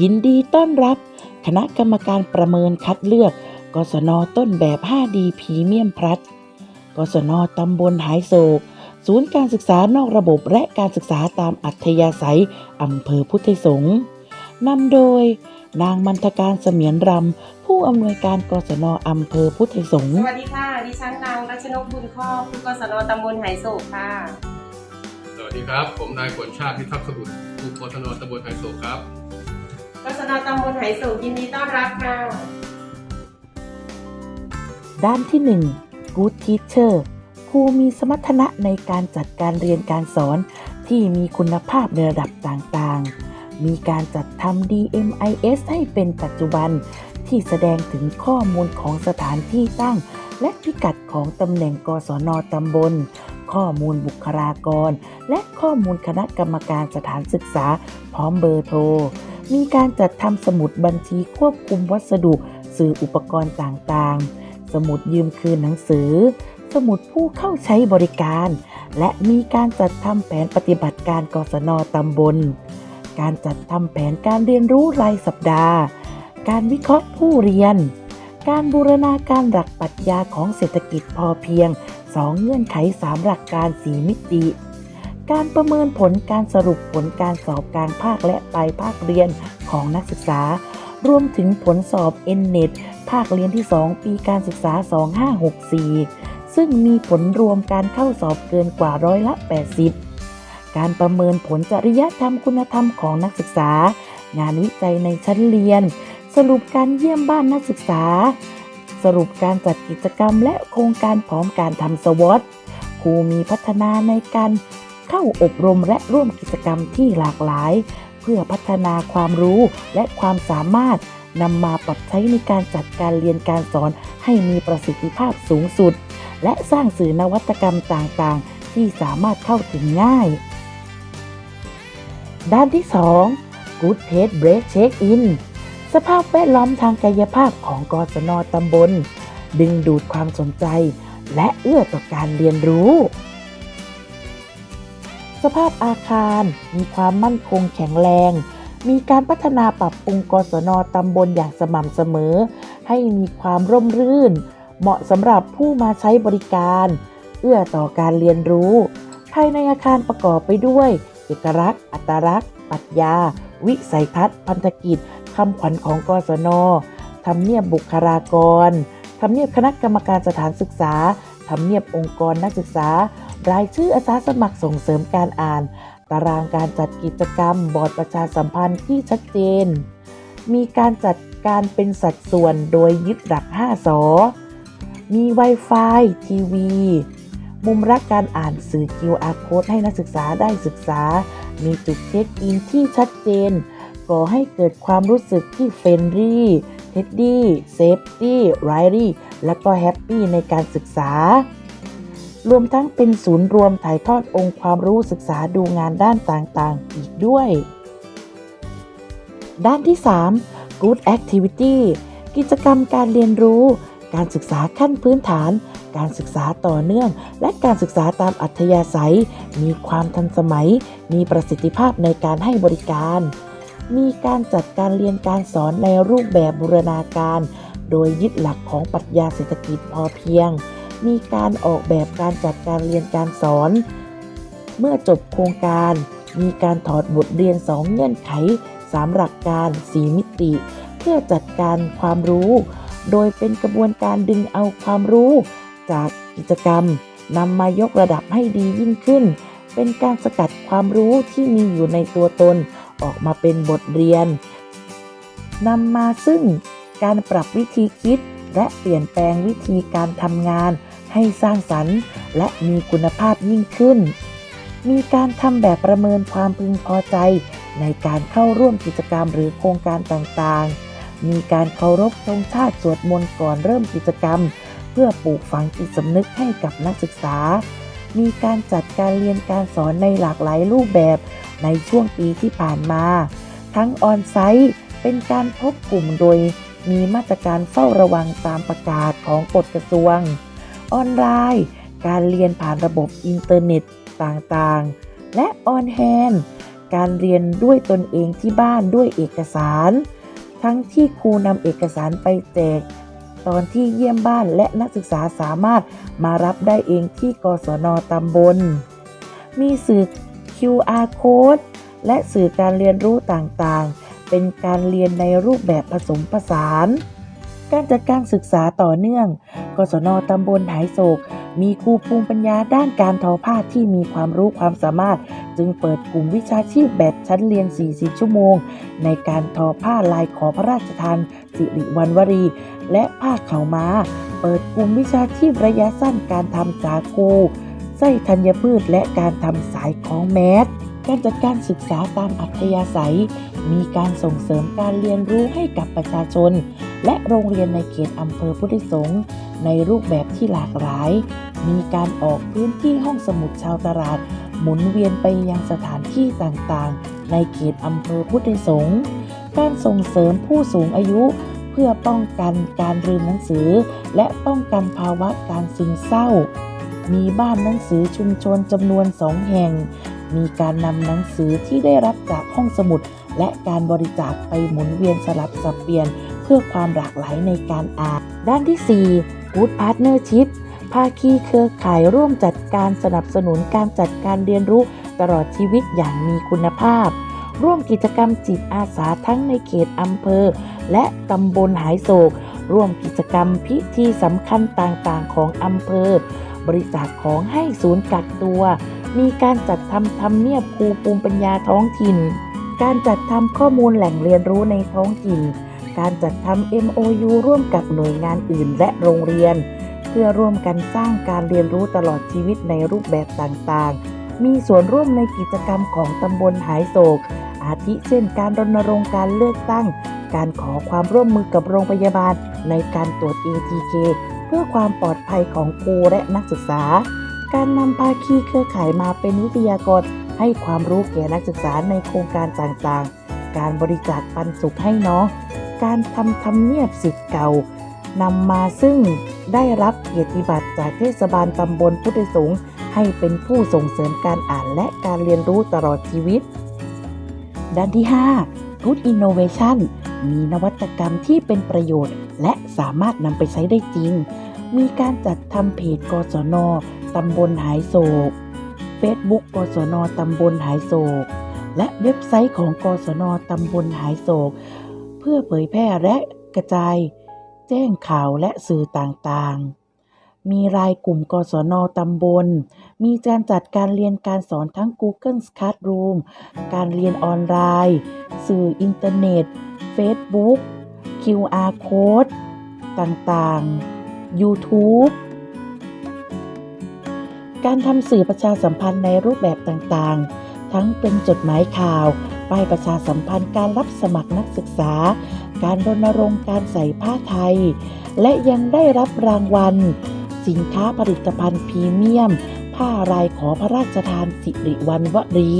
ยินดีต้อนรับ คณะกรรมการประเมินคัดเลือก กศนต้นแบบ 5D พรีเมียมพลัสกศนตำบลหายโศก ศูนย์การศึกษานอกระบบและการศึกษาตามอัธยาศัยอำเภอพุทธไทยสงฆ์นำโดย นางมันทการเสมียนรำ ผู้อำนวยการกศนอำเภอพุทธไทยสงฆ์สวัสดีค่ะ ดิฉันนางรัชนกบุญข้อผู้กศนตำบลไหโศกค่ะ สวัสดีครับ ผมนายขวัญชาติพิทักษ์สบุตรผู้กศนตำบลไฮโซครับ กศนตำบลไหโศกยินดีต้อนรับค่ะ ด้านที่ 1 Good Teacher ครูมีสมรรถนะในการจัดการเรียนการสอนที่มีคุณภาพในระดับต่างๆ มีการจัดทำ DMIS ให้เป็นปัจจุบันที่แสดงถึงข้อมูลของสถานที่ตั้ง และพิกัดของตำแหน่งกศนตำบล ข้อมูลบุคลากร และข้อมูลคณะกรรมการสถานศึกษาพร้อมเบอร์โทร มีการจัดทำสมุดบัญชีควบคุมวัสดุสื่ออุปกรณ์ต่างๆ สมุดยืมคืนหนังสือ สมุดผู้เข้าใช้บริการ และมีการจัดทำแผนปฏิบัติการกศนตำบล การจัดทำแผนการเรียนรู้รายสัปดาห์ การวิเคราะห์ผู้เรียน การบูรณาการหลักปรัชญาของเศรษฐกิจพอเพียง 2 เงื่อนไข 3 หลักการ 4 มิติ การประเมินผลการสรุปผลการสอบกลางภาคและปลายภาคเรียนของนักศึกษา รวมถึงผลสอบ n n e t ภาคเรียนที่ 2 ปีการศึกษา 2564 ซึ่งมีผลรวมการเข้าสอบเกินกว่าร้อยละ 80 การประเมินผลจริยธรรมคุณธรรมของนักศึกษา งานวิจัยในชั้นเรียน สรุปการเยี่ยมบ้านนักศึกษา สรุปการจัดกิจกรรมและโครงการพร้อมการทำสวอตครูมีพัฒนาในการ เข้าอบรมและร่วมกิจกรรมที่หลากหลาย เพื่อพัฒนาความรู้และความสามารถนำมาปรับใช้ในการจัดการเรียนการสอนให้มีประสิทธิภาพสูงสุด และสร้างสื่อนวัตกรรมต่างๆ ที่สามารถเข้าถึงง่าย ด้านที่ 2 Good Taste Break Check In สภาพแวดล้อมทางกายภาพของกศนตำบล ดึงดูดความสนใจ และเอื้อต่อการเรียนรู้ สภาพอาคารมีความมั่นคงแข็งแรง มีการพัฒนาปรับปรุงกศนตำบลอย่างสม่ำเสมอ ให้มีความร่มรื่น เหมาะสำหรับผู้มาใช้บริการ เอื้อต่อการเรียนรู้ ภายในอาคารประกอบไปด้วย เอกลักษณ์ อัตลักษณ์ ปัชญา วิสัยทัศน์ พันธกิจคำขวัญของกศนทำเนียบบุคลากรทำเนียบคณะกรรมการสถานศึกษาทำเนียบองค์กรนักศึกษา รายชื่ออาสาสมัครส่งเสริมการอ่าน ตารางการจัดกิจกรรม บอร์ดประชาสัมพันธ์ที่ชัดเจน มีการจัดการเป็นสัดส่วนโดยยึดหลัก 5 สอ มี Wi-Fi ทีวี มุมรักการอ่านสื่อ QR code ให้นักศึกษาได้ศึกษา มีจุดเช็คอินที่ชัดเจน ก่อให้เกิดความรู้สึกที่เฟรนรี่เท็ดดี้เซฟตี้ไรรี่และก็แฮปปี้ในการศึกษา รวมทั้งเป็นศูนย์รวมถ่ายทอดองค์ความรู้ศึกษาดูงานด้านต่างๆ อีกด้วย ด้านที่ 3 Good Activity กิจกรรมการเรียนรู้ การศึกษาขั้นพื้นฐาน การศึกษาต่อเนื่อง และการศึกษาตามอัธยาศัย มีความทันสมัย มีประสิทธิภาพในการให้บริการ มีการจัดการเรียนการสอนในรูปแบบบูรณาการ โดยยึดหลักของปรัชญาเศรษฐกิจพอเพียง มีการออกแบบการจัดการเรียนการสอน เมื่อจบโครงการ มีการถอดบทเรียน 2 เงื่อนไข 3 หลักการ 4 มิติ เพื่อจัดการความรู้ โดยเป็นกระบวนการดึงเอาความรู้ จากกิจกรรมนำมายกระดับให้ดียิ่งขึ้น เป็นการสกัดความรู้ที่มีอยู่ในตัวตน ออกมาเป็นบทเรียนนำมาซึ่งการปรับวิธีคิดและเปลี่ยนแปลงวิธีการทำงาน ให้สร้างสรรค์ และมีคุณภาพยิ่งขึ้น มีการทำแบบประเมินความพึงพอใจ ในการเข้าร่วมกิจกรรมหรือโครงการต่างๆ มีการเคารพธงชาติสวดมนต์ก่อนเริ่มกิจกรรม เพื่อปลูกฝังจิตสำนึกให้กับนักศึกษา มีการจัดการเรียนการสอนในหลากหลายรูปแบบในช่วงปีที่ผ่านมา ทั้งออนไซต์เป็นการพบกลุ่มโดยมีมาตรการเฝ้าระวังตามประกาศของกฎกระทรวง ออนไลน์ การเรียนผ่านระบบอินเทอร์เน็ตต่างๆ และออนแฮนการเรียนด้วยตนเองที่บ้านด้วยเอกสาร ทั้งที่ครูนำเอกสารไปแจก ตอนที่เยี่ยมบ้านและนักศึกษาสามารถมารับได้เองที่กศนตำบล มีสื่อ QR code และสื่อการเรียนรู้ต่างๆ เป็นการเรียนในรูปแบบผสมผสาน การจัดการศึกษาต่อเนื่อง กศนตำบลหายโศก มีครูภูมิปัญญาด้านการทอผ้าที่มีความรู้ความสามารถ จึงเปิดกลุ่มวิชาชีพแบบชั้นเรียน 40 ชั่วโมง ในการทอผ้าลายขอพระราชทานสิริวัณวรี และผ้าเขาม้า เปิดกลุ่มวิชาชีพระยะสั้นการทำสาคูไส้ธัญพืชและการทำสายคล้องแมสการจัดการศึกษาตามอัธยาศัย มีการส่งเสริมการเรียนรู้ให้กับประชาชน และโรงเรียนในเขตอำเภอพุทธิสงฆ์ในรูปแบบที่หลากหลาย มีการออกพื้นที่ห้องสมุดชาวตลาด หมุนเวียนไปยังสถานที่ต่างๆ ในเขตอำเภอพุทธิสงฆ์การส่งเสริมผู้สูงอายุ เพื่อป้องกันการลืมหนังสือ และป้องกันภาวะการซึมเศร้า มีบ้านหนังสือชุมชนจำนวนสองแห่ง มีการนำหนังสือที่ได้รับจากห้องสมุด และการบริจาคไปหมุนเวียนสลับสับเปลี่ยน เพื่อความหลากหลายในการอ่าน ด้านที่ 4 Good Partnership ภาคีเครือข่ายร่วมจัดการสนับสนุนการจัดการเรียนรู้ตลอดชีวิตอย่างมีคุณภาพ ร่วมกิจกรรมจิตอาสาทั้งในเขตอำเภอ และตำบลหายโศก ร่วมกิจกรรมพิธีสำคัญต่างๆ ของอำเภอ บริจาคของให้ศูนย์กักตัว มีการจัดทำทำเนียบครูภูมิปัญญาท้องถิ่น การจัดทำข้อมูลแหล่งเรียนรู้ในท้องถิ่น การจัดทำ MOU ร่วมกับหน่วยงานอื่นและโรงเรียน เพื่อร่วมกันสร้างการเรียนรู้ตลอดชีวิตในรูปแบบต่างๆ มีส่วนร่วมในกิจกรรมของตำบลหายโศก อาทิเช่น การรณรงค์การเลือกตั้ง การขอความร่วมมือกับโรงพยาบาล ในการตรวจ ATK เพื่อความปลอดภัยของครูและนักศึกษา การนำภาคีเครือข่ายมาเป็นวิทยากรให้ความรู้แก่นักศึกษาในโครงการต่างๆ การบริจาคปันสุขให้น้อง การทำทำเนียบสิทธิ์เก่านำมาซึ่งได้รับเกียรติบัตรจากเทศบาลตำบลพุทธสงฆ์ให้เป็นผู้ส่งเสริมการอ่านและการเรียนรู้ตลอดชีวิต ด้านที่ 5 Good Innovation มีนวัตกรรมที่เป็นประโยชน์ และสามารถนำไปใช้ได้จริง มีการจัดทำเพจกศนตำบลหายโศก Facebook กศนตำบลหายโศก และเว็บไซต์ของกศนตำบลหายโศก เพื่อเผยแพร่และกระจาย แจ้งข่าวและสื่อต่างๆ มีรายกลุ่มกศนตำบล มีการจัดการเรียนการสอนทั้ง Google Classroom การเรียนออนไลน์ สื่ออินเทอร์เน็ต Facebook QR Code ต่างๆ YouTube การทำสื่อประชาสัมพันธ์ในรูปแบบต่างๆ ทั้งเป็นจดหมายข่าว ป้ายประชาสัมพันธ์การรับสมัครนักศึกษา การรณรงค์การใส่ผ้าไทย และยังได้รับรางวัล สินค้าผลิตภัณฑ์พรีเมียม ผ้ารายขอพระราชทานสิริวัณวรี